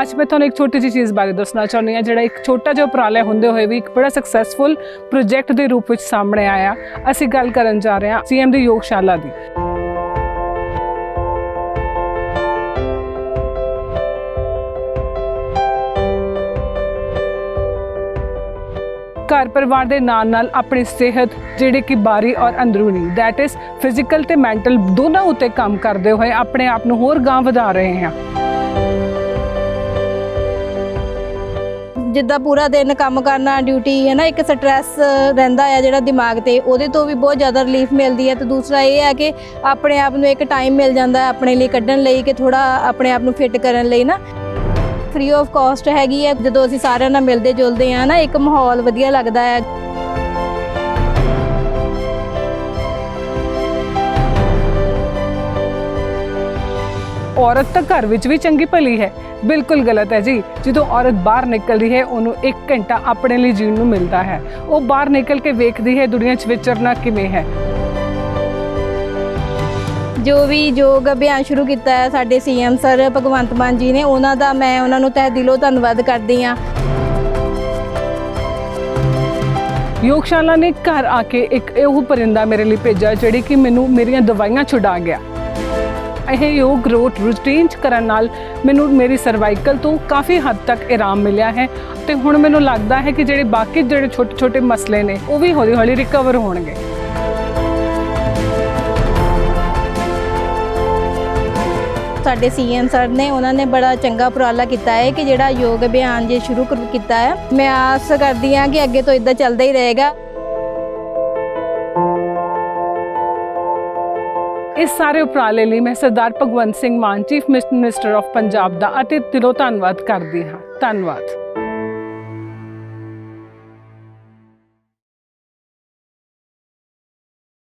ਅੱਜ ਮੈਂ ਤੁਹਾਨੂੰ ਇੱਕ ਛੋਟੀ ਜਿਹੀ ਚੀਜ਼ ਬਾਰੇ ਦੱਸਣਾ ਚਾਹੁੰਦੀ ਹਾਂ, ਜਿਹੜਾ ਇੱਕ ਛੋਟਾ ਜਿਹਾ ਉਪਰਾਲਾ ਹੁੰਦੇ ਹੋਏ ਵੀ ਇੱਕ ਬੜਾ ਸਕਸੈਸਫੁਲ ਪ੍ਰੋਜੈਕਟ ਦੇ ਰੂਪ ਵਿੱਚ ਸਾਹਮਣੇ ਆਇਆ। ਅਸੀਂ ਗੱਲ ਕਰਨ ਜਾ ਰਹੇ ਹਾਂ ਸੀਐਮ ਦੀ ਯੋਗਸ਼ਾਲਾ ਦੀ। ਘਰ ਪਰਿਵਾਰ ਦੇ ਨਾਲ ਨਾਲ ਆਪਣੀ ਸਿਹਤ, ਜਿਹੜੇ ਕਿ ਬਾਰੀ ਔਰ ਅੰਦਰੂਨੀ ਦੈਟ ਇਜ਼ ਫਿਜ਼ੀਕਲ ਤੇ ਮੈਂਟਲ ਦੋਨਾਂ ਉੱਤੇ ਕੰਮ ਕਰਦੇ ਹੋਏ ਆਪਣੇ ਆਪ ਨੂੰ ਹੋਰ ਗਾਂ ਵਧਾ ਰਹੇ ਹਾਂ। ਜਿੱਦਾਂ ਪੂਰਾ ਦਿਨ ਕੰਮ ਕਰਨਾ ਡਿਊਟੀ ਹੈ ਨਾ, ਇੱਕ ਸਟ੍ਰੈਸ ਰਹਿੰਦਾ ਆ ਜਿਹੜਾ ਦਿਮਾਗ ਤੇ, ਉਹਦੇ ਤੋਂ ਵੀ ਬਹੁਤ ਜ਼ਿਆਦਾ ਰਿਲੀਫ ਮਿਲਦੀ ਹੈ। ਤੇ ਦੂਸਰਾ ਇਹ ਹੈ ਕਿ ਆਪਣੇ ਆਪ ਨੂੰ ਇੱਕ ਟਾਈਮ ਮਿਲ ਜਾਂਦਾ ਹੈ ਆਪਣੇ ਲਈ ਕੱਢਣ ਲਈ ਕਿ ਥੋੜਾ ਆਪਣੇ ਆਪ ਨੂੰ ਫਿੱਟ ਕਰਨ ਲਈ ਨਾ। ਫ੍ਰੀ ਆਫ ਕਾਸਟ ਹੈਗੀ ਹੈ, ਜਦੋਂ ਅਸੀਂ ਸਾਰਿਆਂ ਨਾਲ ਮਿਲਦੇ ਜੁਲਦੇ ਆ ਨਾ, ਇੱਕ ਮਾਹੌਲ ਵਧੀਆ ਲੱਗਦਾ ਹੈ। ਔਰਤ ਤਾਂ ਘਰ ਵਿੱਚ ਵੀ ਚੰਗੀ ਭਲੀ ਹੈ। ਬਿਲਕੁਲ ਗਲਤ ਹੈ ਜੀ। ਜਦੋਂ ਔਰਤ ਬਾਹਰ ਨਿਕਲਦੀ ਹੈ ਉਹਨੂੰ 1 ਘੰਟਾ ਆਪਣੇ ਲਈ ਜੀਣ ਨੂੰ ਮਿਲਦਾ ਹੈ। ਉਹ ਬਾਹਰ ਨਿਕਲ ਕੇ ਵੇਖਦੀ ਹੈ ਦੁਨੀਆ 'ਚ ਵਿਚਰਨਾ ਕਿਵੇਂ ਹੈ। ਜੋ ਵੀ ਯੋਗ ਅਭਿਆਨ ਸ਼ੁਰੂ ਕੀਤਾ ਹੈ ਸਾਡੇ ਸੀਐਮ ਸਰ ਭਗਵੰਤ ਮਾਨ ਜੀ ਨੇ ਉਹਨਾਂ ਦਾ ਮੈਂ ਉਹਨਾਂ ਨੂੰ ਤਹਿ ਦਿਲੋਂ ਧੰਨਵਾਦ ਕਰਦੀ ਹਾਂ। ਯੋਗਸ਼ਾਲਾ ਨੇ ਘਰ ਆ ਕੇ ਇੱਕ ਇਹੋ ਪਰਿੰਦਾ ਮੇਰੇ ਲਈ ਭੇਜਿਆ ਜਿਹੜੀ ਕਿ ਮੈਨੂੰ ਮੇਰੀਆਂ ਦਵਾਈਆਂ ਛੁਡਾ ਗਿਆ। ਇਹ ਯੋਗ ਰੋਟ ਰੂਟੀਨ ਚ ਕਰਨ ਨਾਲ ਮੈਨੂੰ ਮੇਰੀ ਸਰਵਾਈਕਲ ਤੋਂ ਕਾਫੀ ਹੱਦ ਤੱਕ ਆਰਾਮ ਮਿਲਿਆ ਹੈ ਤੇ ਹੁਣ ਮੈਨੂੰ ਲੱਗਦਾ ਹੈ ਕਿ ਜਿਹੜੇ ਬਾਕੀ ਜਿਹੜੇ ਛੋਟੇ ਛੋਟੇ ਮਸਲੇ ਨੇ, ਉਹ ਵੀ ਹੌਲੀ ਹੌਲੀ ਰਿਕਵਰ ਹੋਣਗੇ। ਸਾਡੇ ਸੀਐਮ ਸਰ ਨੇ, ਉਹਨਾਂ ਨੇ ਬੜਾ ਚੰਗਾ ਉਪਰਾਲਾ ਕੀਤਾ ਹੈ ਕਿ ਜਿਹੜਾ ਯੋਗ ਅਭਿਆਨ ਜੇ ਸ਼ੁਰੂ ਕੀਤਾ ਹੈ, ਮੈਂ ਆਸ ਕਰਦੀ ਹਾਂ ਕਿ ਅੱਗੇ ਤੋਂ ਇਦਾਂ ਚੱਲਦਾ ਹੀ ਰਹੇਗਾ। ਇਸ ਸਾਰੇ ਉਪਰਾਲੇ ਲਈ ਮੈਂ Sardar Bhagwant Singh Mann chief minister of Punjab ਦਾ ਅਤੇ ਦਿਲੋਂ ਧੰਨਵਾਦ ਕਰਦੀ ਹਾਂ। ਧੰਨਵਾਦ।